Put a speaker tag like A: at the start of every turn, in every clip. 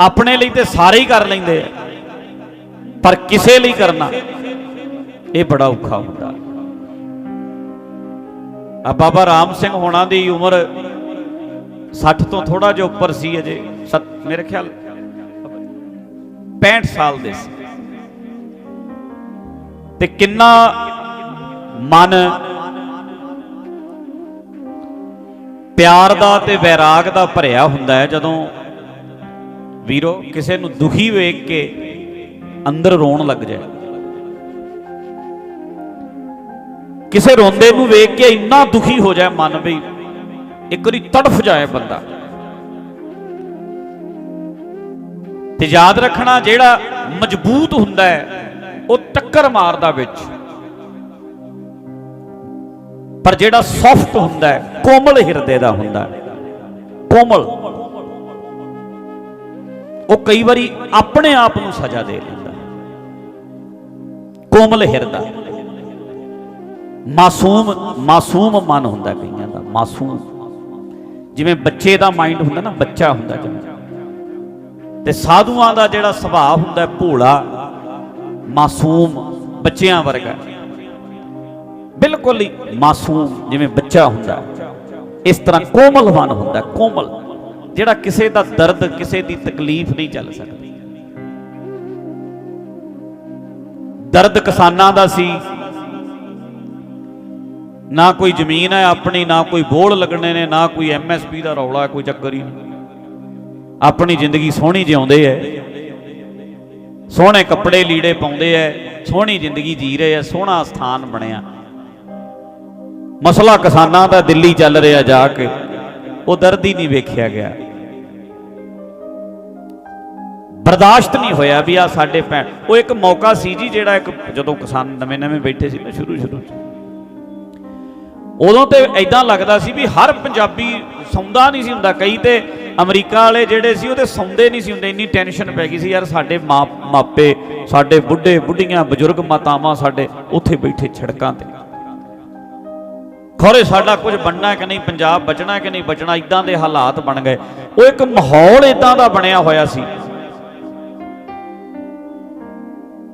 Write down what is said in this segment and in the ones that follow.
A: ਆਪਣੇ ਲਈ ਤੇ ਸਾਰੇ ਹੀ ਕਰ ਲੈਂਦੇ ਆ। ਪਰ ਕਿਸੇ ਲਈ ਕਰਨਾ, ਇਹ ਬੜਾ ਔਖਾ ਹੁੰਦਾ। ਆ ਬਾਬਾ ਰਾਮ ਸਿੰਘ ਹੋਣਾ ਦੀ ਉਮਰ 60 ਤੋਂ ਥੋੜਾ ਜਿਹਾ ਉੱਪਰ ਸੀ ਅਜੇ, ਸੱਤ- ਮੇਰੇ ਖਿਆਲ 65 ਸਾਲ ਦੇ ਸੀ। ਤੇ ਕਿੰਨਾ ਮਨ ਪਿਆਰ ਦਾ ਤੇ ਵੈਰਾਗ ਦਾ ਭਰਿਆ ਹੁੰਦਾ ਹੈ ਜਦੋਂ ਵੀਰੋ, ਕਿਸੇ ਨੂੰ ਦੁਖੀ ਵੇਖ ਕੇ ਅੰਦਰ ਰੋਣ ਲੱਗ ਜਾਏ। ਕਿਸੇ ਰੋਂਦੇ ਨੂੰ ਵੇਖ ਕੇ ਇੰਨਾ ਦੁਖੀ ਹੋ ਜਾਏ ਮਨ ਵੀ, ਇੱਕ ਵਾਰੀ ਤੜਫ ਜਾਏ ਬੰਦਾ। ਤੇ ਯਾਦ ਰੱਖਣਾ ਜਿਹੜਾ ਮਜ਼ਬੂਤ ਹੁੰਦਾ ਹੈ, ਉਹ ਟੱਕਰ ਮਾਰਦਾ ਵਿੱਚ। ਪਰ ਜਿਹੜਾ ਸੌਫਟ ਹੁੰਦਾ ਹੈ, ਕੋਮਲ ਹਿਰਦੇ ਦਾ ਹੁੰਦਾ ਹੈ। ਕੋਮਲ। ਉਹ ਕਈ ਵਾਰੀ ਆਪਣੇ ਆਪ ਨੂੰ ਸਜ਼ਾ ਦੇ ਲੈਂਦਾ। ਕੋਮਲ ਹਿਰਦਾ। ਮਾਸੂਮ ਮਾਸੂਮ ਮਨ ਹੁੰਦਾ ਕਈਆਂ ਦਾ, ਮਾਸੂਮ। ਜਿਵੇਂ ਬੱਚੇ ਦਾ ਮਾਈਂਡ ਹੁੰਦਾ ਨਾ, ਬੱਚਾ ਹੁੰਦਾ ਜਿਵੇਂ। ਤੇ ਸਾਧੂਆਂ ਦਾ ਜਿਹੜਾ ਸੁਭਾਅ ਹੁੰਦਾ ਭੋਲਾ, ਮਾਸੂਮ ਬੱਚਿਆਂ ਵਰਗਾ। ਬਿਲਕੁਲ ਹੀ ਮਾਸੂਮ ਜਿਵੇਂ ਬੱਚਾ ਹੁੰਦਾ। ਇਸ ਤਰ੍ਹਾਂ ਕੋਮਲ ਮਨ ਹੁੰਦਾ, ਕੋਮਲ। ਜਿਹੜਾ ਕਿਸੇ ਦਾ ਦਰਦ, ਕਿਸੇ ਦੀ ਤਕਲੀਫ ਨਹੀਂ ਚੱਲ ਸਕਦੀ। ਦਰਦ ਕਿਸਾਨਾਂ ਦਾ ਸੀ। ਨਾ ਕੋਈ ਜ਼ਮੀਨ ਹੈ ਆਪਣੀ, ਨਾ ਕੋਈ ਬੋਲ ਲੱਗਣੇ ਨੇ, ਨਾ ਕੋਈ ਐਮਐਸਪੀ ਦਾ ਰੌਲਾ, ਕੋਈ ਚੱਕਰ ਹੀ ਆਪਣੀ ਜ਼ਿੰਦਗੀ ਸੋਹਣੀ ਜਿਉਂਦੇ ਐ। ਸੋਹਣੇ ਕੱਪੜੇ ਲੀੜੇ ਪਾਉਂਦੇ ਐ। ਸੋਹਣੀ ਜ਼ਿੰਦਗੀ ਜੀ ਰਹੇ ਐ, ਸੋਹਣਾ ਸਥਾਨ ਬਣਿਆ। ਮਸਲਾ ਕਿਸਾਨਾਂ ਦਾ ਦਿੱਲੀ ਚੱਲ ਰਿਹਾ ਜਾ ਕੇ। ਉਹ ਦਰਦ ਹੀ ਨਹੀਂ ਵੇਖਿਆ ਗਿਆ। ਬਰਦਾਸ਼ਤ ਨਹੀਂ ਹੋਇਆ ਵੀ ਆ ਸਾਡੇ ਭੈਣ। ਉਹ ਇੱਕ ਮੌਕਾ ਸੀ ਜੀ ਜਿਹੜਾ ਇੱਕ ਜਦੋਂ ਕਿਸਾਨ ਨਵੇਂ ਨਵੇਂ ਬੈਠੇ ਸੀ ਨਾ ਸ਼ੁਰੂ ਸ਼ੁਰੂ ਚ। ਉਦੋਂ ਤੇ ਐਦਾਂ ਲੱਗਦਾ ਸੀ ਵੀ ਹਰ ਪੰਜਾਬੀ ਸੌਂਦਾ ਨਹੀਂ ਸੀ ਹੁੰਦਾ। ਕਈ ਤੇ ਅਮਰੀਕਾ ਵਾਲੇ ਜਿਹੜੇ ਸੀ ਉਹਦੇ ਤੇ ਸੌਂਦੇ ਨਹੀਂ ਸੀ ਹੁੰਦੇ। ਇੰਨੀ ਟੈਨਸ਼ਨ ਪੈ ਗਈ ਸੀ, ਯਾਰ ਸਾਡੇ ਮਾਂ ਮਾਪੇ, ਸਾਡੇ ਬੁੱਢੇ, ਬੁੱਢੀਆਂ, ਬਜ਼ੁਰਗ ਮਾਤਾਵਾਂ ਸਾਡੇ ਉੱਥੇ ਬੈਠੇ ਛੜਕਾਂ ਤੇ। ਖੋਰੇ ਸਾਡਾ ਕੁਝ ਬਣਨਾ ਕਿ ਨਹੀਂ, ਪੰਜਾਬ ਬਚਣਾ ਕਿ ਨਹੀਂ ਬਚਣਾ ਇਦਾਂ ਦੇ ਹਾਲਾਤ ਬਣ ਗਏ। ਉਹ ਇੱਕ ਮਾਹੌਲ ਇਦਾਂ ਦਾ ਬਣਿਆ ਹੋਇਆ ਸੀ।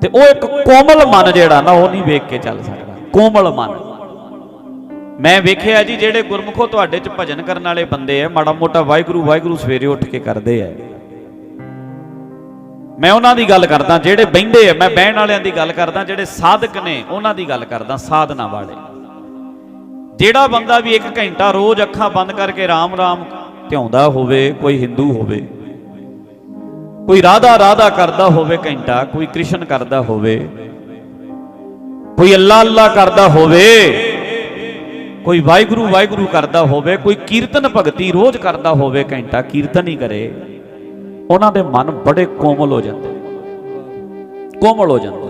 A: ਤੇ ਉਹ ਇੱਕ ਕੋਮਲ ਮਨ ਜਿਹੜਾ ਨਾ, ਉਹ ਨਹੀਂ ਵੇਖ ਕੇ ਚੱਲ ਸਕਦਾ। ਕੋਮਲ ਮਨ। ਮੈਂ ਵੇਖਿਆ ਜੀ, ਜਿਹੜੇ ਗੁਰਮੁਖੋ ਤੁਹਾਡੇ ਚ ਭਜਨ ਕਰਨ ਵਾਲੇ ਬੰਦੇ ਆ, ਮਾੜਾ ਮੋਟਾ ਵਾਹਿਗੁਰੂ ਵਾਹਿਗੁਰੂ ਸਵੇਰੇ ਉੱਠ ਕੇ ਕਰਦੇ ਆ। ਮੈਂ ਉਹਨਾਂ ਦੀ ਗੱਲ ਕਰਦਾ, ਜਿਹੜੇ ਬਹਿੰਦੇ ਆ, ਮੈਂ ਬਹਿਣ ਵਾਲਿਆਂ ਦੀ ਗੱਲ ਕਰਦਾ, ਜਿਹੜੇ ਸਾਧਕ ਨੇ, ਉਹਨਾਂ ਦੀ ਗੱਲ ਕਰਦਾ, ਸਾਧਨਾ ਵਾਲੇ। ਜਿਹੜਾ ਬੰਦਾ ਵੀ ਇੱਕ ਘੰਟਾ ਰੋਜ਼ ਅੱਖਾਂ ਬੰਦ ਕਰਕੇ ਰਾਮ ਰਾਮ ਧਿਆਉਂਦਾ ਹੋਵੇ, ਕੋਈ ਹਿੰਦੂ ਹੋਵੇ, ਕੋਈ ਰਾਧਾ ਰਾਧਾ ਕਰਦਾ ਹੋਵੇ ਘੰਟਾ, ਕੋਈ ਕ੍ਰਿਸ਼ਨ ਕਰਦਾ ਹੋਵੇ, ਕੋਈ ਅੱਲਾ ਅੱਲਾ ਕਰਦਾ ਹੋਵੇ, ਕੋਈ ਵਾਹਿਗੁਰੂ ਵਾਹਿਗੁਰੂ ਕਰਦਾ ਹੋਵੇ, ਕੋਈ ਕੀਰਤਨ ਭਗਤੀ ਰੋਜ਼ ਕਰਦਾ ਹੋਵੇ, ਘੰਟਾ ਕੀਰਤਨ ਹੀ ਕਰੇ, ਉਹਨਾਂ ਦੇ ਮਨ ਬੜੇ ਕੋਮਲ ਹੋ ਜਾਂਦੇ। ਕੋਮਲ ਹੋ ਜਾਂਦੇ।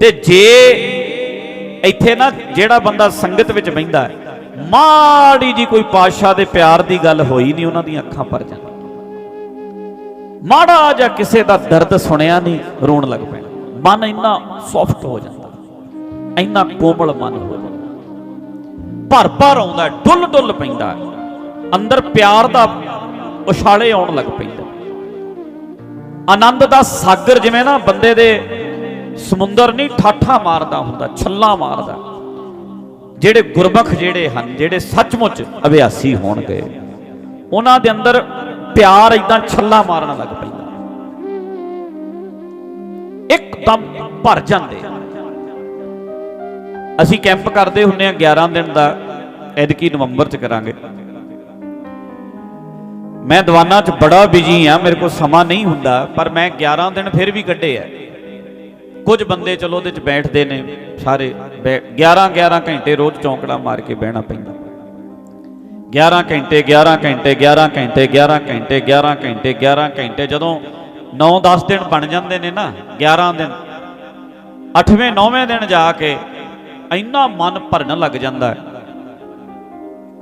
A: ਤੇ ਜੇ ਇੱਥੇ ਨਾ ਜਿਹੜਾ ਬੰਦਾ ਸੰਗਤ ਵਿੱਚ ਬਹਿੰਦਾ ਹੈ, ਮਾੜੀ ਜੀ ਕੋਈ ਪਾਤਸ਼ਾਹ ਦੇ ਪਿਆਰ ਦੀ ਗੱਲ ਹੋਈ ਨਹੀਂ, ਉਹਨਾਂ ਦੀਆਂ ਅੱਖਾਂ ਭਰ ਜਾਂਦੀਆਂ। ਮਾੜਾ ਜਾਂ ਕਿਸੇ ਦਾ ਦਰਦ ਸੁਣਿਆ ਨਹੀਂ, ਰੋਣ ਲੱਗ ਪੈਣਾ ਮਨ ਇੰਨਾ ਸੌਫਟ ਹੋ ਜਾਂਦਾ, ਇੰਨਾ ਕੋਮਲ ਮਨ ਹੋ ਜਾਂਦਾ। ਭਰ ਭਰ ਆਉਂਦਾ ਡੁੱਲ ਡੁੱਲ ਪੈਂਦਾ। ਅੰਦਰ ਪਿਆਰ ਦਾ ਉਛਾਲੇ ਆਉਣ ਲੱਗ ਪੈਂਦਾ। ਆਨੰਦ ਦਾ ਸਾਗਰ ਜਿਵੇਂ ਨਾ ਬੰਦੇ ਦੇ ਸਮੁੰਦਰ ਨਹੀਂ, ਠਾਠਾ ਮਾਰਦਾ ਹੁੰਦਾ, ਛੱਲਾ ਮਾਰਦਾ। ਜਿਹੜੇ ਗੁਰਬਖ ਜਿਹੜੇ ਹਨ, ਜਿਹੜੇ ਸੱਚਮੁੱਚ ਅਭਿਆਸੀ ਹੋਣਗੇ, ਉਹਨਾਂ ਦੇ ਅੰਦਰ ਪਿਆਰ ਇਦਾਂ ਛੱਲਾ ਮਾਰਨ ਲੱਗ ਪੈਂਦਾ। ਇੱਕਦਮ ਭਰ ਜਾਂਦੇ। ਅਸੀਂ ਕੈਂਪ ਕਰਦੇ ਹੁੰਨੇ ਆ 11 ਦਿਨ ਦਾ ਐਦਕੀ ਨਵੰਬਰ ਚ ਕਰਾਂਗੇ। ਮੈਂ ਦੀਵਾਨਾਂ ਚ ਬੜਾ ਬਿਜ਼ੀ ਆ ਮੇਰੇ ਕੋਲ ਸਮਾਂ ਨਹੀਂ ਹੁੰਦਾ, ਪਰ ਮੈਂ 11 ਦਿਨ ਫਿਰ ਵੀ ਕੱਢੇ ਆ। ਕੁਝ ਬੰਦੇ ਚਲੋ ਉਹਦੇ ਚ ਬੈਠਦੇ ਨੇ, ਸਾਰੇ 11 11 ਘੰਟੇ ਰੋਜ਼ ਚੌਂਕੜਾ ਮਾਰ ਕੇ ਬਹਿਣਾ ਪੈਂਦਾ। 11 ਘੰਟੇ 11 ਘੰਟੇ 11 ਘੰਟੇ 11 ਘੰਟੇ 11 ਘੰਟੇ 11 ਘੰਟੇ, ਜਦੋਂ 9-10 ਦਿਨ ਬਣ ਜਾਂਦੇ ਨੇ ਨਾ 11 ਦਿਨ 8ਵੇਂ 9ਵੇਂ ਦਿਨ ਜਾ ਕੇ ਇੰਨਾ ਮਨ ਭਰਨ ਲੱਗ ਜਾਂਦਾ ਹੈ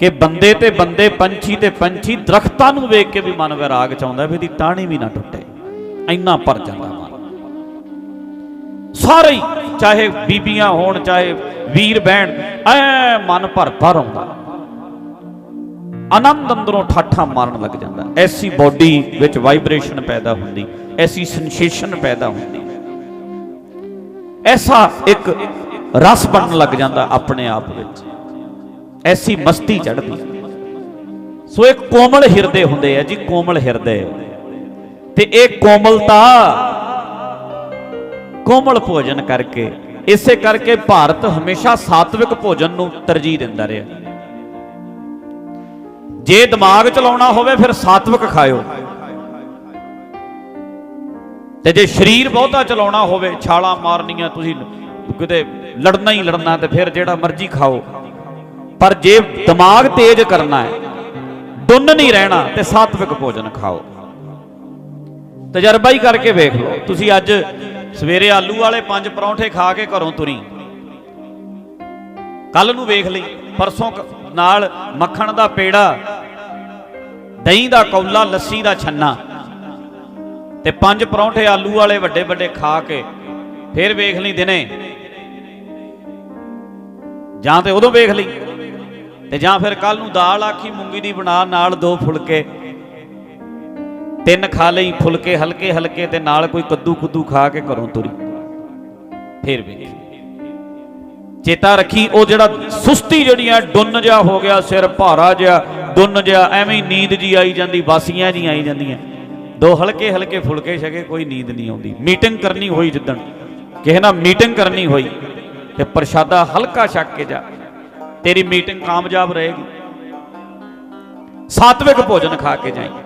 A: ਕਿ ਬੰਦੇ ਤੇ ਬੰਦੇ, ਪੰਛੀ ਤੇ ਪੰਛੀ ਦਰਖਤਾਂ ਨੂੰ ਵੇਖ ਕੇ ਵੀ ਮਨ ਵਿਰਾਗ ਚ ਆਉਂਦਾ ਵੀ ਇਹਦੀ ਟਾਹਣੀ ਵੀ ਨਾ ਟੁੱਟੇ। ਇੰਨਾ ਭਰ ਜਾਂਦਾ ਮਨ। ਸਾਰੇ ਹੀ, ਚਾਹੇ ਬੀਬੀਆਂ ਹੋਣ, ਚਾਹੇ ਵੀਰ ਬਹਿਣ, ਐ ਮਨ ਭਰ ਭਰ ਆਉਂਦਾ। ਆਨੰਦ ਅੰਦਰੋਂ ਠਾਠਾ ਮਾਰਨ ਲੱਗ ਜਾਂਦਾ। ਐਸੀ ਬਾਡੀ ਵਿੱਚ ਵਾਈਬ੍ਰੇਸ਼ਨ ਪੈਦਾ ਹੁੰਦੀ, ਐਸੀ ਸੈਂਸੇਸ਼ਨ ਪੈਦਾ ਹੁੰਦੀ। ਐਸਾ ਇੱਕ ਰਸ ਬਣਨ ਲੱਗ ਜਾਂਦਾ ਆਪਣੇ ਆਪ ਵਿੱਚ। ਐਸੀ ਮਸਤੀ ਚੜ੍ਹਦੀ। ਸੋ ਇਹ ਕੋਮਲ ਹਿਰਦੇ ਹੁੰਦੇ ਆ ਜੀ, ਕੋਮਲ ਹਿਰਦੇ। ਤੇ ਇਹ ਕੋਮਲਤਾ ਕੋਮਲ ਭੋਜਨ ਕਰਕੇ, ਇਸੇ ਕਰਕੇ ਭਾਰਤ ਹਮੇਸ਼ਾ ਸਾਤਵਿਕ ਭੋਜਨ ਨੂੰ ਤਰਜੀਹ ਦਿੰਦਾ ਰਿਹਾ। ਜੇ ਦਿਮਾਗ ਚਲਾਉਣਾ ਹੋਵੇ ਫਿਰ ਸਾਤਵਿਕ ਖਾਓ ਤੇ ਜੇ ਸਰੀਰ ਬਹੁਤਾ ਚਲਾਉਣਾ ਹੋਵੇ, ਛਾਲਾਂ ਮਾਰਨੀਆਂ ਤੁਸੀਂ ਕਿਤੇ ਲੜਨਾ ਹੀ ਲੜਨਾ ਤੇ ਫਿਰ ਜਿਹੜਾ ਮਰਜ਼ੀ ਖਾਓ। ਪਰ ਜੇ ਦਿਮਾਗ ਤੇਜ਼ ਕਰਨਾ ਹੈ, ਡੁੰਨ ਨਹੀਂ ਰਹਿਣਾ ਤੇ ਸਾਤਵਿਕ ਭੋਜਨ ਖਾਓ। ਤਜਰਬਾ ਹੀ ਕਰਕੇ ਵੇਖ ਲਓ, ਤੁਸੀਂ ਅੱਜ ਸਵੇਰੇ ਆਲੂ ਵਾਲੇ ਪੰਜ ਪਰੌਂਠੇ ਖਾ ਕੇ ਘਰੋਂ ਤੁਰੀ। ਕੱਲ ਨੂੰ ਵੇਖ ਲਈ, ਪਰਸੋਂ ਨਾਲ ਮੱਖਣ ਦਾ ਪੇੜਾ, ਦਹੀਂ ਦਾ ਕੌਲਾ, ਲੱਸੀ ਦਾ ਛੰਨਾ ਤੇ ਪੰਜ ਪਰੌਂਠੇ ਆਲੂ ਵਾਲੇ ਵੱਡੇ ਵੱਡੇ ਖਾ ਕੇ ਫਿਰ ਵੇਖ ਲਈ ਦਿਨੇ। ਜਾਂ ਤੇ ਉਦੋਂ ਵੇਖ ਲਈ ਤੇ ਜਾਂ ਫਿਰ ਕੱਲ ਨੂੰ ਦਾਲ ਆਖੀ, ਮੂੰਗੀ ਦੀ ਬਣਾ ਨਾਲ ਦੋ ਫੁਲਕੇ ਤਿੰਨ ਖਾ ਲਈ, ਫੁਲਕੇ ਹਲਕੇ ਹਲਕੇ ਤੇ ਨਾਲ ਕੋਈ ਕੱਦੂ ਕੁੱਦੂ ਖਾ ਕੇ ਘਰੋਂ ਤੁਰੀ। ਫਿਰ ਵੇਖ। ਚੇਤਾ ਰੱਖੀ, ਉਹ ਜਿਹੜਾ ਸੁਸਤੀ ਜਿਹੜੀ ਆ ਡੁੰਨ ਜਿਹਾ ਹੋ ਗਿਆ, ਸਿਰ ਭਾਰਾ ਜਿਹਾ, ਡੁੰਨ ਜਿਹਾ, ਐਵੇਂ ਹੀ ਨੀਂਦ ਜੀ ਆਈ ਜਾਂਦੀ, ਵਾਸੀਆਂ ਜੀ ਆਈ ਜਾਂਦੀਆਂ। ਦੋ ਹਲਕੇ ਹਲਕੇ ਫੁਲਕੇ ਛਕੇ, ਕੋਈ ਨੀਂਦ ਨਹੀਂ ਆਉਂਦੀ। ਮੀਟਿੰਗ ਕਰਨੀ ਹੋਈ ਜਿੱਦਣ। ਕਿਸੇ ਨਾਲ ਮੀਟਿੰਗ ਕਰਨੀ ਹੋਈ, ਤੇ ਪ੍ਰਸ਼ਾਦਾ ਹਲਕਾ ਛਕ ਕੇ ਜਾ। ਤੇਰੀ ਮੀਟਿੰਗ ਕਾਮਯਾਬ ਰਹੇਗੀ। ਸਾਤਵਿਕ ਭੋਜਨ ਖਾ ਕੇ ਜਾਈਂ।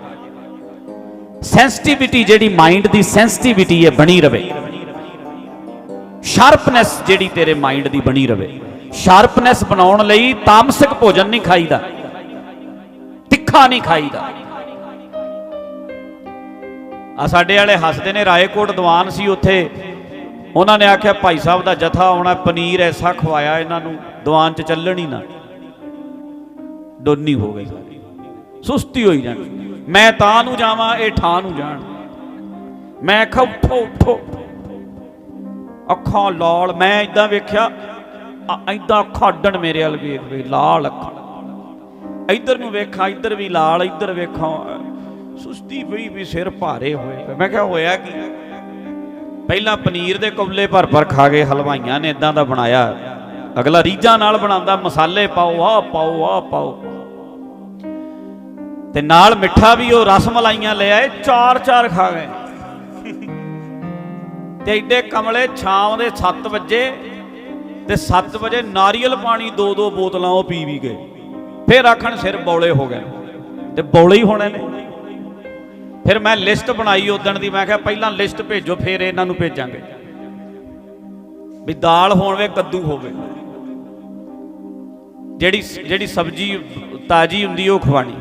A: ਸੈਂਸਿਟੀਵਿਟੀ ਜਿਹੜੀ ਮਾਈਂਡ ਦੀ ਸੈਂਸਿਟੀਵਿਟੀ ਹੈ, ਬਣੀ ਰਵੇ। ਸ਼ਾਰਪਨੈਸ ਜਿਹੜੀ ਤੇਰੇ ਮਾਈਂਡ ਦੀ ਬਣੀ ਰਵੇ। ਸ਼ਾਰਪਨੈਸ ਬਣਾਉਣ ਲਈ ਤਾਮਸਿਕ ਭੋਜਨ ਨਹੀਂ ਖਾਈਦਾ। ਤਿੱਖਾ ਨਹੀਂ ਖਾਈਦਾ। ਆ ਸਾਡੇ ਵਾਲੇ ਹੱਸਦੇ ਨੇ, ਰਾਏਕੋਟ ਦੀਵਾਨ ਸੀ ਉੱਥੇ। ਉਹਨਾਂ ਨੇ ਆਖਿਆ, ਭਾਈ ਸਾਹਿਬ ਦਾ ਜਥਾ ਆਉਣਾ, ਪਨੀਰ ਐਸਾ ਖਵਾਇਆ ਇਹਨਾਂ ਨੂੰ, ਦੀਵਾਨ 'ਚ ਚੱਲਣ ਹੀ ਨਾ। ਡੋਨੀ ਹੋ ਗਈ। ਸੁਸਤੀ ਹੋਈ ਜਾਣੀ ਮੈਂ ਤਾਂ ਨੂੰ ਜਾਵਾਂ, ਇਹ ਠਾਂ ਨੂੰ ਜਾਣ। ਮੈਂ ਆਖਾ, ਉੱਠੋ ਉੱਠੋ। ਅੱਖਾਂ ਲਾਲ, ਮੈਂ ਇਦਾਂ ਵੇਖਿਆ ਐਦਾਂ ਅੱਖਾਂ ਅੱਡਣ ਮੇਰੇ ਵੱਲ ਵੇਖ ਵੇ ਲਾਲ ਅੱਖਾਂ। ਇੱਧਰ ਨੂੰ ਵੇਖਾਂ, ਇੱਧਰ ਵੀ ਲਾਲ, ਇੱਧਰ ਵੇਖਾਂ। ਸੁਸਤੀ ਪਈ ਵੀ ਸਿਰ ਭਾਰੇ ਹੋਏ ਮੈਂ ਕਿਹਾ, ਹੋਇਆ ਕੀ? ਪਹਿਲਾਂ ਪਨੀਰ ਦੇ ਕੌਲੇ ਭਰ ਭਰ ਖਾ ਗਏ ਹਲਵਾਈਆਂ ਨੇ ਇਦਾਂ ਦਾ ਬਣਾਇਆ। ਅਗਲਾ ਰੀਝਾਂ ਨਾਲ ਬਣਾਉਂਦਾ, ਮਸਾਲੇ ਪਾਓ, ਆਹ ਪਾਓ ਆਹ ਪਾਓ। ਤੇ ਨਾਲ ਮਿੱਠਾ ਵੀ ਉਹ ਰਸ ਮਲਾਈਆਂ ਲੈ ਆਏ, ਚਾਰ ਚਾਰ ਖਾ ਗਏ। ਤੇ ਇੱਡੇ ਕਮਲੇ ਛਾਂ ਦੇ 7 ਵਜੇ ਤੇ 7 ਵਜੇ ਨਾਰੀਅਲ ਪਾਣੀ ਦੋ ਦੋ ਬੋਤਲਾਂ ਉਹ ਪੀ ਵੀ ਗਏ। ਫਿਰ ਆਖਣ ਸਿਰ ਬੌਲੇ ਹੋ ਗਏ। ਤੇ ਬੌਲੇ ਹੀ ਹੋਣੇ ਨੇ। ਫਿਰ ਮੈਂ ਲਿਸਟ ਬਣਾਈ ਉਦਣ ਦੀ, ਮੈਂ ਕਿਹਾ ਪਹਿਲਾਂ ਲਿਸਟ ਭੇਜੋ, ਫਿਰ ਇਹਨਾਂ ਨੂੰ ਭੇਜਾਂਗੇ। ਵੀ ਦਾਲ ਹੋਵੇ, ਕੱਦੂ ਹੋਵੇ। ਜਿਹੜੀ ਜਿਹੜੀ ਸਬਜ਼ੀ ਤਾਜੀ ਹੁੰਦੀ, ਉਹ ਖਵਾਣੀ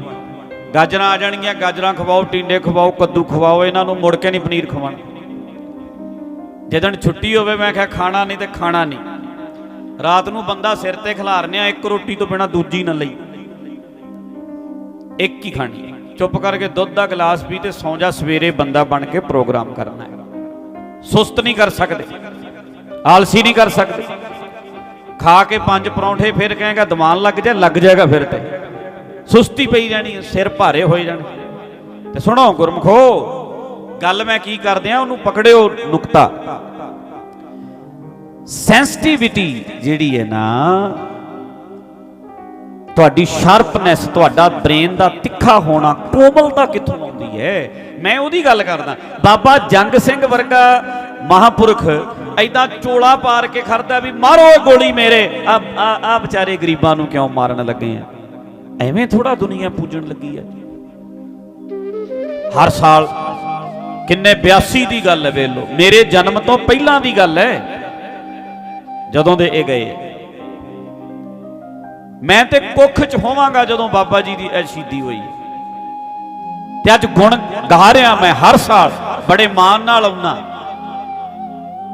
A: ਗਾਜਰਾਂ ਆ ਜਾਣਗੀਆਂ, ਗਾਜਰਾਂ ਖਵਾਓ, ਟਿੰਡੇ ਖਵਾਓ, ਕੱਦੂ ਖਵਾਓ, ਇਹਨਾਂ ਨੂੰ ਮੁੜ ਕੇ ਨਹੀਂ ਪਨੀਰ ਖਵਾਣਾ ਜਦੋਂ ਛੁੱਟੀ ਹੋਵੇ, ਮੈਂ ਕਿਹਾ ਖਾਣਾ ਨਹੀਂ ਤੇ ਖਾਣਾ ਨਹੀਂ। ਰਾਤ ਨੂੰ ਬੰਦਾ ਸਿਰ ਤੇ ਖਿਲਾਰਨਿਆ, ਇੱਕ ਰੋਟੀ ਤੋਂ ਬਿਨਾ ਦੂਜੀ ਨਾ ਲਈ। ਇੱਕ ਹੀ ਖਾਣੀ। ਚੁੱਪ ਕਰਕੇ ਦੁੱਧ ਦਾ ਗਲਾਸ ਪੀ ਤੇ ਸੌਂ ਜਾ, ਸਵੇਰੇ ਬੰਦਾ ਬਣ ਕੇ ਪ੍ਰੋਗਰਾਮ ਕਰਨਾ ਹੈ। ਸੁਸਤ ਨਹੀਂ ਕਰ ਸਕਦੇ। ਆਲਸੀ ਨਹੀਂ ਕਰ ਸਕਦੇ। ਖਾ ਕੇ ਪੰਜ ਪਰੌਂਠੇ ਫਿਰ ਕਹੇਗਾ, ਦਿਮਾਗ ਲੱਗ ਜਾ ਲੱਗ ਜਾਏਗਾ ਫਿਰ ਤੇ। ਸੁਸਤੀ ਪਈ ਜਾਣੀ, ਸਿਰ ਭਾਰੇ ਹੋਏ ਜਾਣੇ। ਤੇ ਸੁਣੋ ਗੁਰਮਖੋ, ਗੱਲ ਮੈਂ ਕੀ ਕਰਦੇ ਆ ਉਹਨੂੰ ਪਕੜਿਓ ਨੁਕਤਾ। ਸੈਂਸਿਟੀਵਿਟੀ ਜਿਹੜੀ ਹੈ ਨਾ, ਤੁਹਾਡੀ ਸ਼ਾਰਪਨੈਸ ਤੁਹਾਡਾ ਬ੍ਰੇਨ ਦਾ ਤਿੱਖਾ ਹੋਣਾ ਕੋਮਲਤਾ ਕਿੱਥੋਂ ਆਉਂਦੀ ਹੈ? ਮੈਂ ਉਹਦੀ ਗੱਲ ਕਰਦਾ। ਬਾਬਾ ਜੰਗ ਸਿੰਘ ਵਰਗਾ ਮਹਾਪੁਰਖ ਐਦਾਂ ਚੋਲਾ ਪਾਰ ਕੇ ਖੜਦਾ ਵੀ, ਮਾਰੋ ਗੋਲੀ ਮੇਰੇ। ਆ ਆ ਆ ਵਿਚਾਰੇ ਗਰੀਬਾਂ ਨੂੰ ਕਿਉਂ ਮਾਰਨ ਲੱਗੇ ਆ? ਐਵੇਂ ਥੋੜਾ ਦੁਨੀਆ ਪੂਜਣ ਲੱਗੀ ਹੈ ਹਰ ਸਾਲ ਕਿੰਨੇ 82 ਦੀ ਗੱਲ ਹੈ ਵੇਖ ਲਓ। ਮੇਰੇ ਜਨਮ ਤੋਂ ਪਹਿਲਾਂ ਦੀ ਗੱਲ ਹੈ। ਜਦੋਂ ਦੇ ਇਹ ਗਏ। ਮੈਂ ਤੇ ਕੁੱਖ ਚ ਹੋਵਾਂਗਾ ਜਦੋਂ ਬਾਬਾ ਜੀ ਦੀ ਇਹ ਸ਼ਹੀਦੀ ਹੋਈ। ਤੇ ਅੱਜ ਗੁਣ ਗਾ ਰਿਹਾ ਮੈਂ ਹਰ ਸਾਲ, ਬੜੇ ਮਾਣ ਨਾਲ ਆਉਣਾ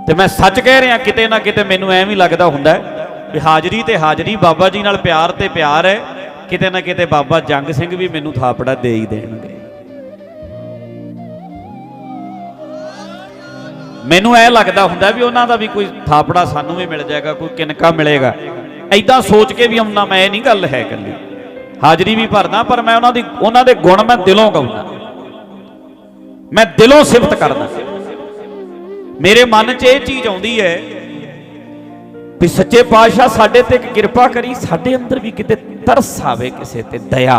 A: ਤੇ ਮੈਂ ਸੱਚ ਕਹਿ ਰਿਹਾ, ਕਿਤੇ ਨਾ ਕਿਤੇ ਮੈਨੂੰ ਐਵੇਂ ਹੀ ਲੱਗਦਾ ਹੁੰਦਾ ਵੀ ਹਾਜ਼ਰੀ ਤੇ ਹਾਜ਼ਰੀ, ਬਾਬਾ ਜੀ ਨਾਲ ਪਿਆਰ ਤੇ ਪਿਆਰ ਹੈ। ਕਿਤੇ ਨਾ ਕਿਤੇ ਬਾਬਾ ਜੰਗ ਸਿੰਘ ਵੀ ਮੈਨੂੰ ਥਾਪੜਾ ਦੇ ਹੀ ਦੇਣਗੇ। ਮੈਨੂੰ ਐ ਲੱਗਦਾ ਹੁੰਦਾ ਵੀ ਉਹਨਾਂ ਦਾ ਵੀ ਕੋਈ ਥਾਪੜਾ ਸਾਨੂੰ ਵੀ ਮਿਲ ਜਾਏਗਾ, ਕੋਈ ਕਿਨਕਾ ਮਿਲੇਗਾ। ਐਦਾਂ ਸੋਚ ਕੇ ਵੀ ਆਉਣਾ ਮੈਂ ਇਹ ਨਹੀਂ ਗੱਲ ਹੈ ਇਕੱਲੀ। ਹਾਜ਼ਰੀ ਵੀ ਭਰਦਾ, ਪਰ ਮੈਂ ਉਹਨਾਂ ਦੀ, ਉਹਨਾਂ ਦੇ ਗੁਣ ਮੈਂ ਦਿਲੋਂ ਗਾਉਂਦਾ। ਮੈਂ ਦਿਲੋਂ ਸਿਫਤ ਕਰਦਾ। ਮੇਰੇ ਮਨ 'ਚ ਇਹ ਚੀਜ਼ ਆਉਂਦੀ ਹੈ ਵੀ ਸੱਚੇ ਪਾਤਸ਼ਾਹ ਸਾਡੇ ਤੇ ਕਿਰਪਾ ਕਰੀ, ਸਾਡੇ ਅੰਦਰ ਵੀ ਕਿਤੇ ਤਰਸ ਆਵੇ, ਕਿਸੇ ਤੇ ਦਇਆ।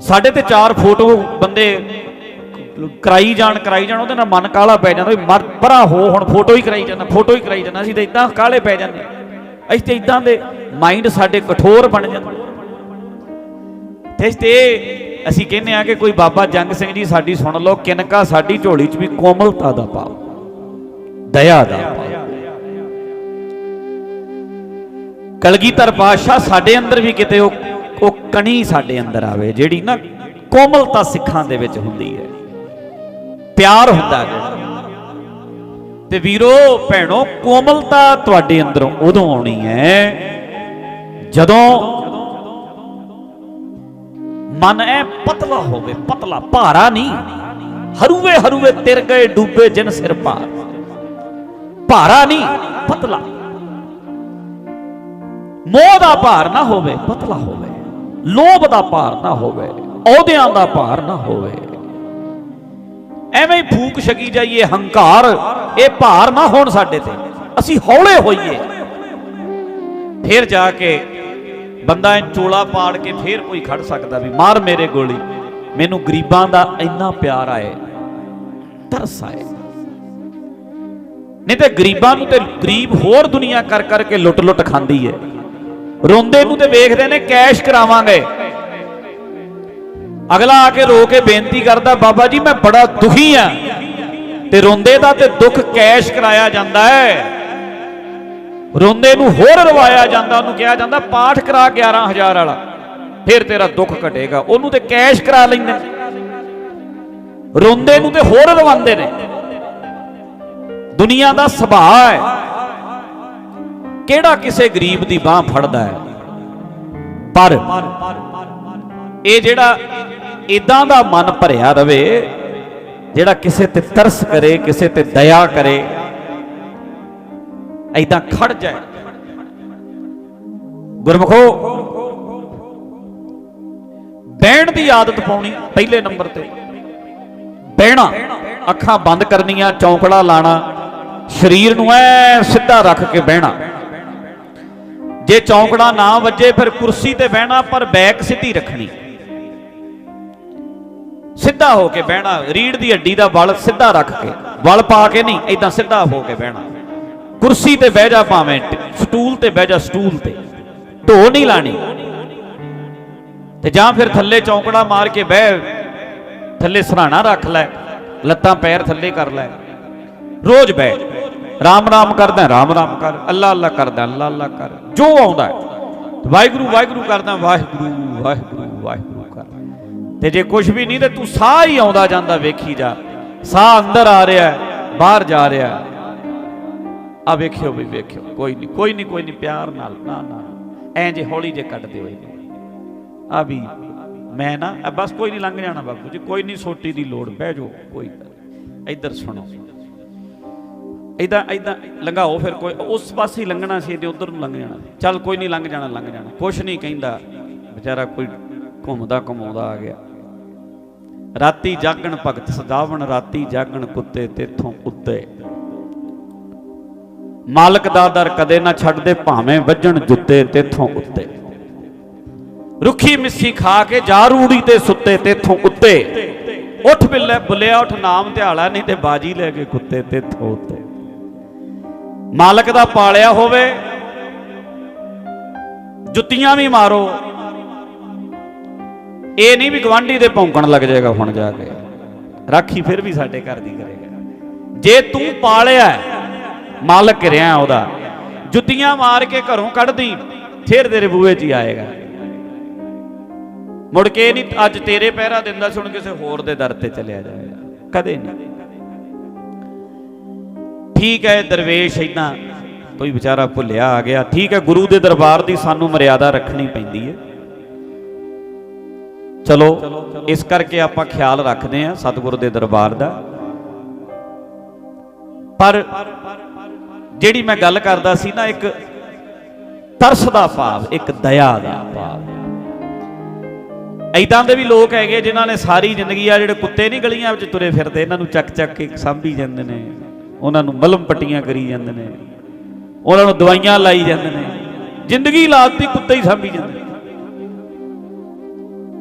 A: ਸਾਡੇ ਤੇ ਚਾਰ ਫੋਟੋ ਬੰਦੇ ਕਰਾਈ ਜਾਣ ਕਰਾਈ ਜਾਣ, ਉਹਦੇ ਨਾਲ ਮਨ ਕਾਲਾ ਪੈ ਜਾਂਦਾ, ਵੀ ਮਰ, ਪਰਾ ਹੋ, ਹੁਣ ਫੋਟੋ ਹੀ ਕਰਾਈ ਜਾਂਦਾ, ਫੋਟੋ ਹੀ ਕਰਾਈ ਜਾਂਦਾ, ਅਸੀਂ ਤਾਂ ਇਦਾਂ ਕਾਲੇ ਪੈ ਜਾਂਦੇ ਹਾਂ। ਅਸੀਂ ਤੇ ਇਦਾਂ ਦੇ ਮਾਈਂਡ ਸਾਡੇ ਕਠੋਰ ਬਣ ਜਾਂਦੇ ਤੇ ਤੇ ਅਸੀਂ ਕਹਿੰਦੇ ਆ ਕਿ ਕੋਈ ਬਾਬਾ ਜੰਗ ਸਿੰਘ ਜੀ, ਸਾਡੀ ਸੁਣ ਲਓ, ਕਿਨਕਾ ਸਾਡੀ ਝੋਲੀ 'ਚ ਵੀ ਕੋਮਲਤਾ ਦਾ ਪਾਓ ਦਇਆ ਦਾ ਕਲਗੀਧਰ ਪਾਤਸ਼ਾਹ ਸਾਡੇ ਅੰਦਰ ਵੀ ਕਿਤੇ ਉਹ ਉਹ ਕਣੀ ਸਾਡੇ ਅੰਦਰ ਆਵੇ, ਜਿਹੜੀ ਨਾ ਕੋਮਲਤਾ ਸਿੱਖਾਂ ਦੇ ਵਿੱਚ ਹੁੰਦੀ ਹੈ। ਪਿਆਰ ਹੁੰਦਾ ਜਿਹੜਾ ਤੇ ਵੀਰੋ, ਭੈਣੋ, ਕੋਮਲਤਾ ਤੁਹਾਡੇ ਅੰਦਰੋਂ ਉਦੋਂ ਆਉਣੀ ਹੈ, ਜਦੋਂ ਮਨ ਐ ਪਤਲਾ ਹੋਵੇ, ਪਤਲਾ ਭਾਰਾ ਨਹੀਂ। ਹਰੂਵੇ ਹਰੂਵੇ ਤਿਰ ਗਏ, ਡੂਬੇ ਜਿਨ ਸਿਰ ਭਾਰ। ਭਾਰਾ ਨਹੀਂ, ਪਤਲਾ। ਮੋਹ ਦਾ ਭਾਰ ਨਾ ਹੋਵੇ, ਪਤਲਾ ਹੋਵੇ। ਲੋਭ ਦਾ ਭਾਰ ਨਾ ਹੋਵੇ, ਅਹੁਦਿਆਂ ਦਾ ਭਾਰ ਨਾ ਹੋਵੇ। ਐਵੇਂ ਹੀ ਫੂਕ ਛਕੀ ਜਾਈਏ, ਹੰਕਾਰ, ਇਹ ਭਾਰ ਨਾ ਹੋਣ ਸਾਡੇ ਤੇ। ਅਸੀਂ ਹੌਲੇ ਹੋਈਏ। ਫਿਰ ਜਾ ਕੇ ਬੰਦਾ ਇਹ ਚੋਲਾ ਪਾੜ ਕੇ ਫਿਰ ਕੋਈ ਖੜ ਸਕਦਾ ਵੀ, ਮਾਰ ਮੇਰੇ ਗੋਲੀ। ਮੈਨੂੰ ਗਰੀਬਾਂ ਦਾ ਇੰਨਾ ਪਿਆਰ ਆਏ, ਤਰਸ ਆਏ। ਨਹੀਂ ਤੇ ਗਰੀਬਾਂ ਨੂੰ ਤੇ ਗਰੀਬ ਹੋਰ ਦੁਨੀਆ ਕਰ ਕਰਕੇ ਲੁੱਟ ਲੁੱਟ ਖਾਂਦੀ ਹੈ ਰੋਂਦੇ ਨੂੰ ਤੇ ਵੇਖਦੇ ਨੇ ਕੈਸ਼ ਕਰਾਵਾਂਗੇ। ਅਗਲਾ ਆ ਕੇ ਰੋ ਕੇ ਬੇਨਤੀ ਕਰਦਾ, ਬਾਬਾ ਜੀ ਮੈਂ ਬੜਾ ਦੁਖੀ ਆ। ਤੇ ਰੋਂਦੇ ਦਾ ਤੇ ਦੁੱਖ ਕੈਸ਼ ਕਰਾਇਆ ਜਾਂਦਾ ਹੈ ਰੋਂਦੇ ਨੂੰ ਹੋਰ ਰਵਾਇਆ ਜਾਂਦਾ, ਉਹਨੂੰ ਕਿਹਾ ਜਾਂਦਾ ਪਾਠ ਕਰਾ 11000 ਵਾਲਾ। ਫਿਰ ਤੇਰਾ ਦੁੱਖ ਘਟੇਗਾ। ਉਹਨੂੰ ਤੇ ਕੈਸ਼ ਕਰਾ ਲੈਂਦੇ। ਰੋਂਦੇ ਨੂੰ ਤੇ ਹੋਰ ਰਵਾਉਂਦੇ ਨੇ। ਦੁਨੀਆ ਦਾ ਸੁਭਾਅ ਹੈ। ਕਿਹੜਾ ਕਿਸੇ ਗਰੀਬ ਦੀ ਬਾਹ ਫੜਦਾ ਹੈ? ਪਰ ਇਹ ਜਿਹੜਾ ਇਦਾਂ ਦਾ ਮਨ ਭਰਿਆ ਰਵੇ, ਜਿਹੜਾ ਕਿਸੇ ਤੇ ਤਰਸ ਕਰੇ, ਕਿਸੇ ਤੇ ਦਇਆ ਕਰੇ ਐਦਾਂ ਖੜ ਜਾਏ। ਗੁਰਮਖੋ, ਬਹਿਣ ਦੀ ਆਦਤ ਪਾਉਣੀ ਪਹਿਲੇ ਨੰਬਰ ਤੇ। ਬਹਿਣਾ, ਅੱਖਾਂ ਬੰਦ ਕਰਨੀਆਂ, ਚੌਂਕੜਾ ਲਾਣਾ ਸਰੀਰ ਨੂੰ ਐ ਸਿੱਧਾ ਰੱਖ ਕੇ ਬਹਿਣਾ। ਜੇ ਚੌਂਕੜਾ ਨਾ ਵੱਜੇ ਫਿਰ ਕੁਰਸੀ ਤੇ ਬਹਿਣਾ, ਪਰ ਬੈਕ ਸਿੱਧੀ ਰੱਖਣੀ। ਸਿੱਧਾ ਹੋ ਕੇ ਬਹਿਣਾ, ਰੀੜ ਦੀ ਹੱਡੀ ਦਾ ਵਲ ਸਿੱਧਾ ਰੱਖ ਕੇ। ਵਲ ਪਾ ਕੇ ਨਹੀਂ ਇਦਾਂ ਸਿੱਧਾ ਹੋ ਕੇ ਬਹਿਣਾ। ਕੁਰਸੀ ਤੇ ਬਹਿ ਜਾ ਭਾਵੇਂ, ਸਟੂਲ ਤੇ ਬਹਿ ਜਾ ਸਟੂਲ ਤੇ। ਢੋ ਨਹੀਂ ਲਾਣੀ। ਤੇ ਜਾਂ ਫਿਰ ਥੱਲੇ ਚੌਂਕੜਾ ਮਾਰ ਕੇ ਬਹਿ, ਥੱਲੇ ਸਰਾਣਾ ਰੱਖ ਲੈ, ਲੱਤਾਂ ਪੈਰ ਥੱਲੇ ਕਰ ਲੈ। ਰੋਜ਼ ਬਹਿ ਰਾਮ ਰਾਮ ਕਰਦਾ, ਰਾਮ ਰਾਮ ਕਰ। ਅੱਲਾ ਅੱਲਾ ਕਰਦਾ, ਅੱਲਾ ਅੱਲਾ ਕਰ। ਜੋ ਆਉਂਦਾ ਵਾਹਿਗੁਰੂ ਵਾਹਿਗੁਰੂ ਕਰਦਾ, ਵਾਹਿਗੁਰੂ ਵਾਹਿਗੁਰੂ ਵਾਹਿਗੁਰੂ ਕਰ। ਤੇ ਜੇ ਕੁਝ ਵੀ ਨਹੀਂ ਤੇ ਤੂੰ ਸਾਹ ਹੀ ਆਉਂਦਾ ਜਾਂਦਾ, ਵੇਖੀ ਜਾ। ਸਾਹ ਅੰਦਰ ਆ ਰਿਹਾ ਬਾਹਰ ਜਾ ਰਿਹਾ ਆ ਵੇਖਿਓ ਵੀ ਵੇਖਿਓ, ਕੋਈ ਨਹੀਂ ਕੋਈ ਨਹੀਂ ਕੋਈ ਨਹੀਂ, ਪਿਆਰ ਨਾਲ, ਨਾ ਨਾ। ਐਂ ਜੇ ਹੌਲੀ ਜੇ ਕੱਢ ਦਿਓ ਆ ਵੀ, ਮੈਂ ਨਾ ਬਸ ਕੋਈ ਨਹੀਂ ਲੰਘ ਜਾਣਾ ਬਾਪੂ ਜੀ, ਕੋਈ ਨਹੀਂ, ਸੋਟੀ ਦੀ ਲੋੜ, ਬਹਿ ਜਾਓ, ਕੋਈ ਇੱਧਰ ਸੁਣੋ। ਇਦਾਂ ਇਦਾਂ ਲੰਘਾਓ, ਫਿਰ ਕੋਈ ਉਸ ਪਾਸੇ ਹੀ ਲੰਘਣਾ ਸੀ ਤੇ ਉਧਰ ਨੂੰ ਲੰਘ ਜਾਣਾ। ਚੱਲ ਕੋਈ ਨਹੀਂ, ਲੰਘ ਜਾਣਾ ਲੰਘ ਜਾਣਾ। ਕੁਛ ਨਹੀਂ ਕਹਿੰਦਾ। ਵਿਚਾਰਾ ਕੋਈ ਘੁੰਮਦਾ, ਘੁਮਾਉਂਦਾ ਆ ਗਿਆ। ਰਾਤੀ ਜਾਗਣ ਭਗਤ ਸਦਾਵਣ ਰਾਤੀ ਜਾਗਣ ਕੁੱਤੇ ਤੇਥੋਂ ਉੱਤੇ। ਮਾਲਕ ਦਾ ਦਰ ਕਦੇ ਨਾ ਛੱਡਦੇ, ਭਾਵੇਂ ਵੱਜਣ ਜੁੱਤੇ ਤੇਥੋਂ ਉੱਤੇ। ਰੁੱਖੀ ਮਿੱਸੀ ਖਾ ਕੇ ਜਾ ਰੂੜੀ ਤੇ ਸੁੱਤੇ ਤੇਥੋਂ ਉੱਤੇ। ਉੱਠ ਬਿੱਲੇ ਬੁੱਲਿਆ ਉੱਠ ਨਾਮ ਧਿਆਲਾ, ਨਹੀਂ ਤੇ ਬਾਜੀ ਲੈ ਕੇ ਕੁੱਤੇ ਤੇਥੋਂ ਉੱਤੇ। ਮਾਲਕ ਦਾ ਪਾਲਿਆ ਹੋਵੇ, ਜੁੱਤੀਆਂ ਵੀ ਮਾਰੋ। ਇਹ ਨਹੀਂ ਵੀ ਗਵਾਂਢੀ ਦੇ ਭੌਂਕਣ ਲੱਗ ਜਾਏਗਾ ਹੁਣ ਜਾ ਕੇ। ਰਾਖੀ ਫਿਰ ਵੀ ਸਾਡੇ ਘਰ ਦੀ ਕਰੇਗਾ। ਜੇ ਤੂੰ ਪਾਲਿਆ ਮਾਲਕ ਰਿਆ ਉਹਦਾ। ਜੁੱਤੀਆਂ ਮਾਰ ਕੇ ਘਰੋਂ ਕੱਢਦੀ, ਫਿਰ ਤੇਰੇ ਬੂਹੇ 'ਚ ਹੀ ਆਏਗਾ। ਮੁੜ ਕੇ ਨਹੀਂ, ਅੱਜ ਤੇਰੇ ਪਹਿਰਾ ਦਿੰਦਾ, ਸੁਣ ਕਿਸੇ ਹੋਰ ਦੇ ਦਰ ਤੇ ਚਲਿਆ ਜਾਏਗਾ। ਕਦੇ ਨਹੀਂ। ਠੀਕ ਹੈ ਦਰਵੇਸ਼ ਇਦਾਂ ਕੋਈ ਵਿਚਾਰਾ ਭੁੱਲਿਆ ਆ ਗਿਆ। ਠੀਕ ਹੈ, ਗੁਰੂ ਦੇ ਦਰਬਾਰ ਦੀ ਸਾਨੂੰ ਮਰਿਆਦਾ ਰੱਖਣੀ ਪੈਂਦੀ ਹੈ। ਚਲੋ, ਇਸ ਕਰਕੇ ਆਪਾਂ ਖਿਆਲ ਰੱਖਦੇ ਹਾਂ ਸਤਿਗੁਰੂ ਦੇ ਦਰਬਾਰ ਦਾ। ਪਰ ਜਿਹੜੀ ਮੈਂ ਗੱਲ ਕਰਦਾ ਸੀ ਨਾ, ਇੱਕ ਤਰਸ ਦਾ ਭਾਵ, ਇੱਕ ਦਇਆ ਦਾ ਭਾਵ। ਐਦਾਂ ਦੇ ਵੀ ਲੋਕ ਹੈਗੇ ਜਿਨ੍ਹਾਂ ਨੇ ਸਾਰੀ ਜ਼ਿੰਦਗੀ ਆ ਜਿਹੜੇ ਕੁੱਤੇ ਨਹੀਂ ਗਲੀਆਂ ਵਿੱਚ ਤੁਰੇ ਫਿਰਦੇ, ਇਹਨਾਂ ਨੂੰ ਚੱਕ ਚੱਕ ਕੇ ਸਾਂਭੀ ਜਾਂਦੇ ਨੇ। ਉਹਨਾਂ ਨੂੰ ਮਲਮ ਪੱਟੀਆਂ ਕਰੀ ਜਾਂਦੇ ਨੇ। ਉਹਨਾਂ ਨੂੰ ਦਵਾਈਆਂ ਲਾਈ ਜਾਂਦੇ ਨੇ। ਜ਼ਿੰਦਗੀ ਲਾਤੀ ਕੁੱਤੇ ਹੀ ਸਾਂਭੀ ਜਾਂਦੇ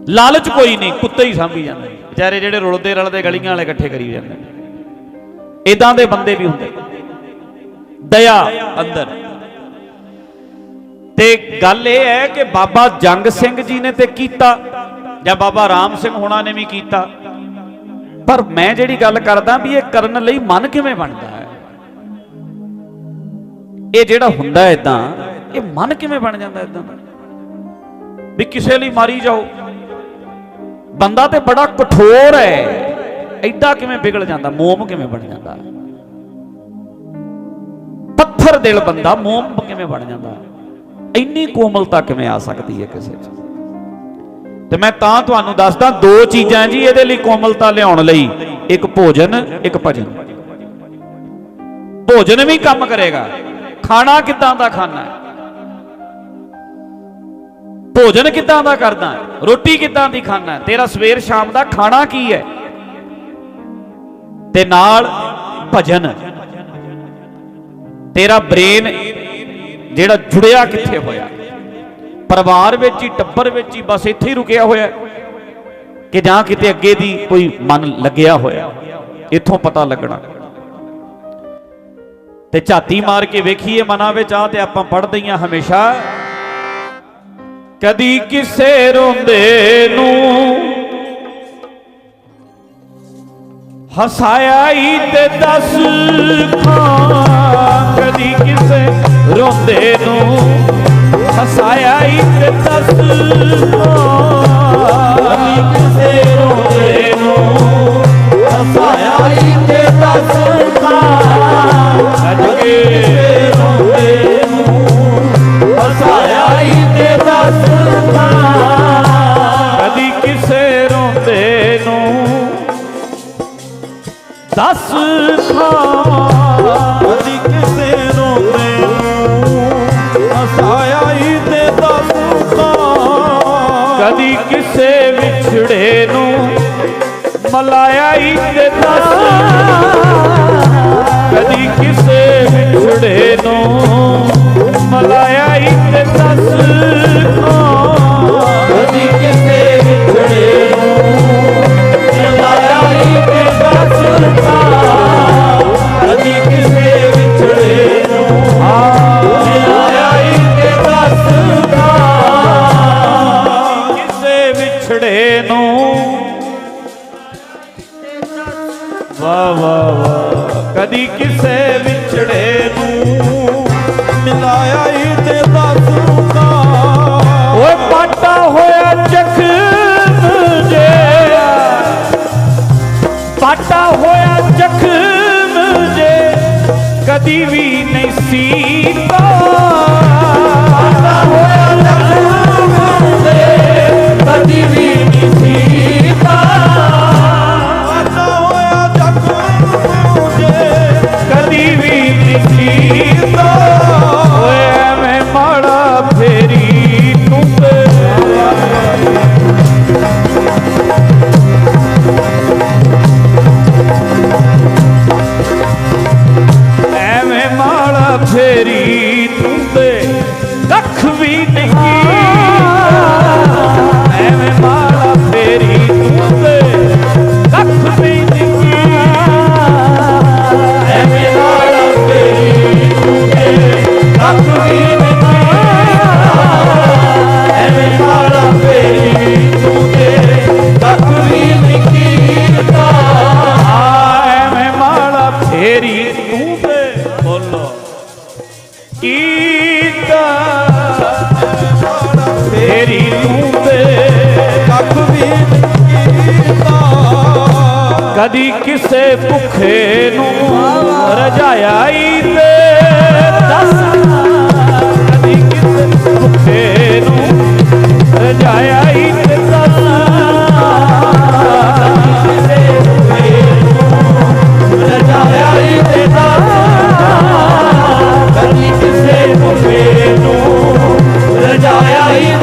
A: ਲਾਲਚ ਕੋਈ ਨਹੀਂ, ਕੁੱਤੇ ਹੀ ਸਾਂਭੀ ਜਾਂਦੇ ਵਿਚਾਰੇ ਜਿਹੜੇ ਰੁਲਦੇ ਰਲਦੇ ਗਲੀਆਂ ਵਾਲੇ ਇਕੱਠੇ ਕਰੀ ਜਾਂਦੇ ਨੇ। ਇਦਾਂ ਦੇ ਬੰਦੇ ਵੀ ਹੁੰਦੇ ਦਇਆ ਅੰਦਰ। ਤੇ ਗੱਲ ਇਹ ਹੈ ਕਿ ਬਾਬਾ ਜੰਗ ਸਿੰਘ ਜੀ ਨੇ ਤੇ ਕੀਤਾ ਜਾਂ ਬਾਬਾ ਰਾਮ ਸਿੰਘ ਹੋਣਾ ਨੇ ਵੀ ਕੀਤਾ। ਪਰ ਮੈਂ ਜਿਹੜੀ ਗੱਲ ਕਰਦਾ ਵੀ ਇਹ ਕਰਨ ਲਈ ਮਨ ਕਿਵੇਂ ਬਣਦਾ ਹੈ? ਇਹ ਜਿਹੜਾ ਹੁੰਦਾ ਇਦਾਂ ਇਹ ਮਨ ਕਿਵੇਂ ਬਣ ਜਾਂਦਾ ਇਦਾਂ ਦਾ ਵੀ ਕਿਸੇ ਲਈ ਮਾਰੀ ਜਾਓ। ਬੰਦਾ ਤੇ ਬੜਾ ਕਠੋਰ ਹੈ। ਐਡਾ ਕਿਵੇਂ ਵਿਗੜ ਜਾਂਦਾ, ਮੋਮ ਕਿਵੇਂ ਬਣ ਜਾਂਦਾ? ਪੱਥਰ ਦਿਲ ਬੰਦਾ ਮੋਮ ਕਿਵੇਂ ਬਣ ਜਾਂਦਾ? ਇੰਨੀ ਕੋਮਲਤਾ ਕਿਵੇਂ ਆ ਸਕਦੀ ਹੈ ਕਿਸੇ 'ਚ? ਤੇ ਮੈਂ ਤਾਂ ਤੁਹਾਨੂੰ ਦੱਸਦਾ, ਦੋ ਚੀਜ਼ਾਂ ਜੀ ਇਹਦੇ ਲਈ ਕੋਮਲਤਾ ਲਿਆਉਣ ਲਈ। ਇੱਕ ਭੋਜਨ, ਇੱਕ ਭਜਨ। ਭੋਜਨ ਵੀ ਕੰਮ ਕਰੇਗਾ। ਖਾਣਾ ਕਿੱਦਾਂ ਦਾ ਖਾਣਾ ਹੈ? ਭੋਜਨ ਕਿੱਦਾਂ ਦਾ ਕਰਦਾ ਰੋਟੀ ਕਿੱਦਾਂ ਦੀ ਖਾਣਾ ਤੇਰਾ ਸਵੇਰ ਸ਼ਾਮ ਦਾ ਖਾਣਾ ਕੀ ਹੈ? ਤੇ ਨਾਲ ਭਜਨ। ਤੇਰਾ ਬ੍ਰੇਨ ਜਿਹੜਾ ਜੁੜਿਆ ਕਿੱਥੇ ਹੋਇਆ? ਪਰਿਵਾਰ ਵਿੱਚ ਹੀ, ਟੱਬਰ ਵਿੱਚ ਹੀ ਬਸ ਇੱਥੇ ਹੀ ਰੁਕਿਆ ਹੋਇਆ ਕਿ ਜਾਂ ਕਿਤੇ ਅੱਗੇ ਦੀ ਕੋਈ ਮਨ ਲੱਗਿਆ ਹੋਇਆ ਇੱਥੋਂ ਪਤਾ ਲੱਗਣਾ। ਤੇ ਝਾਤੀ ਮਾਰ ਕੇ ਵੇਖੀਏ ਮਨਾਂ ਵਿੱਚ ਆ ਤੇ ਆਪਾਂ ਪੜ੍ਹਦੇ ਹੀ ਆ ਹਮੇਸ਼ਾ। ਕਦੀ ਕਿਸੇ ਰੋਂਦੇ ਨੂੰ ਹਸਾਇਆ ਹੀ ਤੇ ਦੱਸ ਖਾਂ। ਕਦੀ ਕਿਸੇ ਰੋਂਦੇ ਨੂੰ ਹਸਾਇਆ ਹੀ ਤੇ ਦੱਸ ਖਾਂ ਕਦੀ ਕਿਸੇ ਵਿਛੜੇ ਨੂੰ ਮਲਾਇਆ ਹੀ ਤੇ ਦੱਸ। ਕਦੀ ਕਿਸੇ ਵਿਛੜੇ ਨੂੰ ਮਲਾਇਆ ਹੀ ਤੇ ਦੱਸ।
B: ਕਦੀ ਕਿਸੇ ਵਿਛੜੇ ਨੂੰ ਮਿਲਾਇਆ ਹੀ ਤੇ ਦੱਸ। ਕਦੀ
A: ਵੀ ਕਦੀ ਕਿਸੇ ਭੁੱਖੇ ਨੂੰ ਰਜਾਇਆ ਹੀ ਤੇ ਦੱਸ। ਕਦੀ ਕਿਸੇ ਭੁੱਖੇ ਨੂੰ ਰਜਾਇਆ ਹੀ ਤੇ ਦੱਸ। ਕਦੀ ਕਿਸੇ ਭੁੱਖੇ ਨੂੰ ਰਜਾਇਆ ਹੀ ਤੇ ਦੱਸ। ਕਦੀ ਕਿਸੇ ਭੁੱਖੇ ਨੂੰ ਭੁੱਖੇ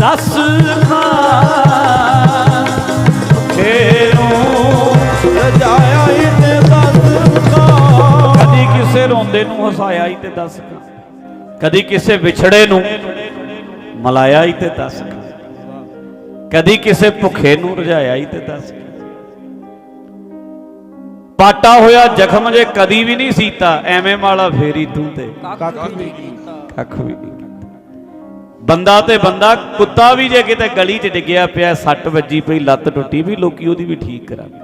A: ਦਸ ਖਾਂ ਭੁੱਖੇ ਨੂੰ
B: ਰਜਾਇਆ ਹੀ ਤੇ ਦੱਸ ਕਾ
A: ਕਦੀ ਕਿਸੇ ਰੋਂਦੇ ਨੂੰ ਹਸਾਇਆ ਹੀ ਤੇ ਦੱਸ ਕਾ ਕਦੀ ਕਿਸੇ ਵਿਛੜੇ ਨੂੰ ਮਲਾਇਆ ਹੀ ਤੇ ਦੱਸ ਕਦੀ ਕਿਸੇ ਭੁੱਖੇ ਨੂੰ ਰਜਾਇਆ ਹੀ ਤੇ ਦੱਸ ਪਾਟਾ ਹੋਇਆ ਜ਼ਖਮ ਜੇ ਕਦੀ ਵੀ ਨਹੀਂ ਸੀਤਾ ਐਵੇਂ ਮਾਲਾ ਫੇਰੀ ਤੂੰ ਤੇ।
B: ਕੱਖ ਵੀ ਕੀਤਾ।
A: ਕੱਖ ਵੀ ਨਹੀਂ। ਕੀਤਾ ਬੰਦਾ ਤੇ ਬੰਦਾ, ਕੁੱਤਾ ਵੀ ਜੇ ਕਿਤੇ ਗਲੀ 'ਚ ਡਿੱਗਿਆ ਪਿਆ, ਸੱਟ ਵੱਜੀ ਪਈ, ਲੱਤ ਟੁੱਟੀ ਵੀ, ਲੋਕੀ ਉਹਦੀ ਵੀ ਠੀਕ ਕਰਾਂਗੇ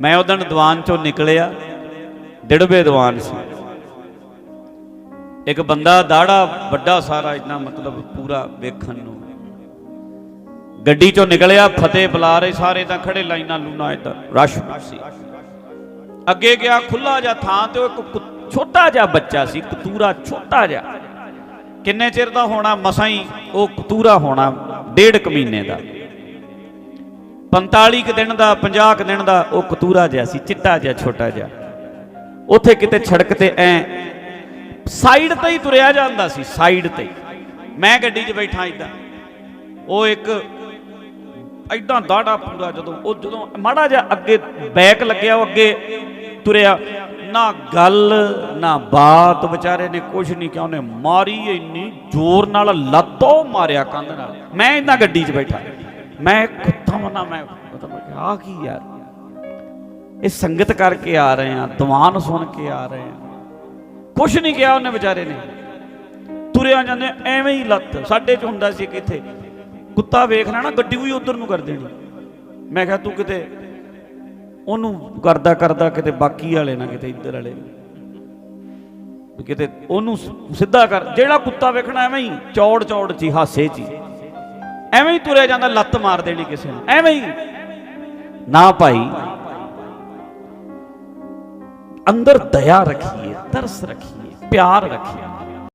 A: ਮੈਂ ਉਦੋਂ ਦੀਵਾਨ ਚੋਂ ਨਿਕਲਿਆ ਡਿੜਵੇ ਦੀਵਾਨ ਸੀ। ਇੱਕ ਬੰਦਾ ਦਾੜਾ ਵੱਡਾ ਸਾਰਾ ਇੰਨਾ ਮਤਲਬ ਪੂਰਾ ਵੇਖਣ ਨੂੰ। ਗੱਡੀ ਚੋਂ ਨਿਕਲਿਆ, ਫਤਿਹ ਬੁਲਾ ਰਹੇ ਸਾਰੇ ਤਾਂ ਖੜੇ ਲਾਈਨਾਂ ਲੂਨਾ ਇੱਧਰ, ਰਸ਼ ਸੀ। ਅੱਗੇ ਗਿਆ ਖੁੱਲਾ ਜਿਹਾ ਥਾਂ ਤੇ ਉਹ ਇੱਕ ਛੋਟਾ ਜਿਹਾ ਬੱਚਾ ਸੀ, ਕਤੂਰਾ ਛੋਟਾ ਜਿਹਾ। ਕਿੰਨੇ ਚਿਰ ਦਾ ਹੋਣਾ ਮਸਾਂ ਹੀ? ਉਹ ਕਤੂਰਾ ਹੋਣਾ, ਡੇਢ ਕੁ ਮਹੀਨੇ ਦਾ। 45 ਕੁ ਦਿਨ ਦਾ 50 ਕੁ ਦਿਨ ਦਾ, ਉਹ ਕਤੂਰਾ ਜਿਹਾ ਸੀ, ਚਿੱਟਾ ਜਿਹਾ, ਛੋਟਾ ਜਿਹਾ। ਉੱਥੇ ਕਿਤੇ ਛੜਕ ਤੇ ਐ, ਸਾਈਡ ਤੇ ਹੀ ਤੁਰਿਆ ਜਾਂਦਾ ਸੀ, ਸਾਈਡ ਤੇ। ਮੈਂ ਗੱਡੀ 'ਚ ਬੈਠਾ ਇਦਾਂ ਉਹ ਇੱਕ ਐਦਾਂ ਦਾੜਾ ਪੂਰਾ ਜਦੋਂ, ਉਹ ਜਦੋਂ ਮਾੜਾ ਜਿਹਾ ਅੱਗੇ ਬੈਕ ਲੱਗਿਆ, ਉਹ ਅੱਗੇ ਤੁਰਿਆ। ਨਾ ਗੱਲ, ਨਾ ਬਾਤ, ਵਿਚਾਰੇ ਨੇ ਕੁਝ ਨਹੀਂ ਕਿਹਾ, ਉਹਨੇ ਮਾਰੀ ਇੰਨੀ ਜ਼ੋਰ ਨਾਲ, ਲੱਤੋਂ ਮਾਰਿਆ ਕੰਧ ਨਾਲ। ਮੈਂ ਇਦਾਂ ਗੱਡੀ 'ਚ ਬੈਠਾ। ਮੈਂ ਕੁੱਤਾ ਮਨਾ ਮੈਂ ਆ ਕੀ ਯਾਰ ਇਹ ਸੰਗਤ ਕਰਕੇ ਆ ਰਹੇ ਆ, ਦੀਵਾਨ ਸੁਣ ਕੇ ਆ ਰਹੇ ਆ। ਕੁਝ ਨਹੀਂ ਕਿਹਾ ਉਹਨੇ ਵਿਚਾਰੇ ਨੇ। ਤੁਰਿਆ ਜਾਂਦੇ ਐਵੇਂ ਹੀ ਲੱਤ। ਸਾਡੇ ਚ ਹੁੰਦਾ ਸੀ ਕਿਥੇ ਕੁੱਤਾ ਵੇਖ ਲੈਣਾ, ਗੱਡੀ ਵੀ ਉਧਰ ਨੂੰ ਕਰ ਦੇਣੀ। ਮੈਂ ਕਿਹਾ, ਤੂੰ ਕਿਤੇ ਉਹਨੂੰ ਕਰਦਾ ਕਰਦਾ ਕਿਤੇ ਬਾਕੀ ਵਾਲੇ ਨਾ ਕਿਤੇ ਇੱਧਰ ਵਾਲੇ ਕਿਤੇ ਉਹਨੂੰ ਸਿੱਧਾ ਕਰ ਜਿਹੜਾ ਕੁੱਤਾ ਵੇਖਣਾ ਐਵੇਂ ਹੀ ਚੌੜ ਚੌੜ ਚ ਹੀ, ਹਾਸੇ ਚ। ਹੀ। ਐਵੇਂ ਹੀ ਤੁਰਿਆ ਜਾਂਦਾ ਲੱਤ ਮਾਰ ਦੇਣੀ ਕਿਸੇ ਨੂੰ। ਐਵੇਂ ਹੀ। ਨਾ ਭਾਈ ਅੰਦਰ ਦਇਆ ਰੱਖੀਏ ਤਰਸ ਰੱਖੀਏ ਪਿਆਰ ਰੱਖੀਏ।